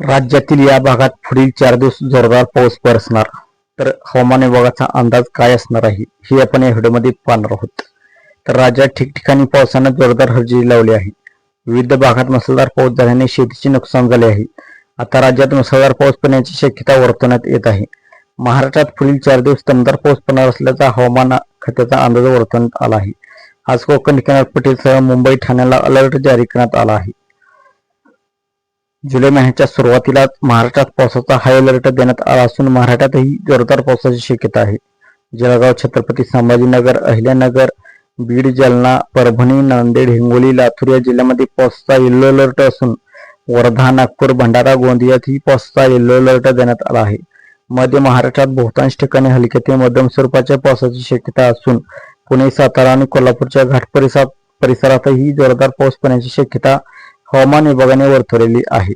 राज्यातील या भागात पुढील चार दिवस जोरदार पाऊस बरसणार तर हवामान विभागाचा अंदाज काय असणार आहे? हे आपण या व्हिडिओमध्ये पाहणार आहोत. तर राज्यात ठिकठिकाणी पावसानं जोरदार हजेरी लावली आहे. विविध भागात मुसळधार पाऊस झाल्याने शेतीचे नुकसान झाले आहे. आता राज्यात मुसळधार पाऊस पडण्याची शक्यता वर्तवण्यात येत आहे. महाराष्ट्रात पुढील चार दिवस दमदार पाऊस पडणार असल्याचा हवामान खात्याचा अंदाज वर्तवण्यात आला आहे. आज कोकण किनारपट्टीसह मुंबई ठाण्याला अलर्ट जारी करण्यात आला आहे. जुलै महिन्याच्या सुरुवातीला महाराष्ट्रात पावसाचा हाय अलर्ट देण्यात आला असून महाराष्ट्रातही जोरदार पावसाची शक्यता आहे. जळगाव छत्रपती संभाजीनगर अहिल्यानगर बीड जालना परभणी नांदेड हिंगोली लातूर या जिल्ह्यामध्ये पावसाचा येलो अलर्ट असून वर्धा नागपूर भंडारा गोंदियातही पावसाचा येलो अलर्ट देण्यात आला आहे. मध्य महाराष्ट्रात बहुतांश ठिकाणी हलके ते मध्यम स्वरूपाच्या पावसाची शक्यता असून पुणे सातारा आणि कोल्हापूरच्या घाट परिसरात परिसरातही जोरदार पाऊस पडण्याची शक्यता हवामान विभागाने वर्तवलेली आहे.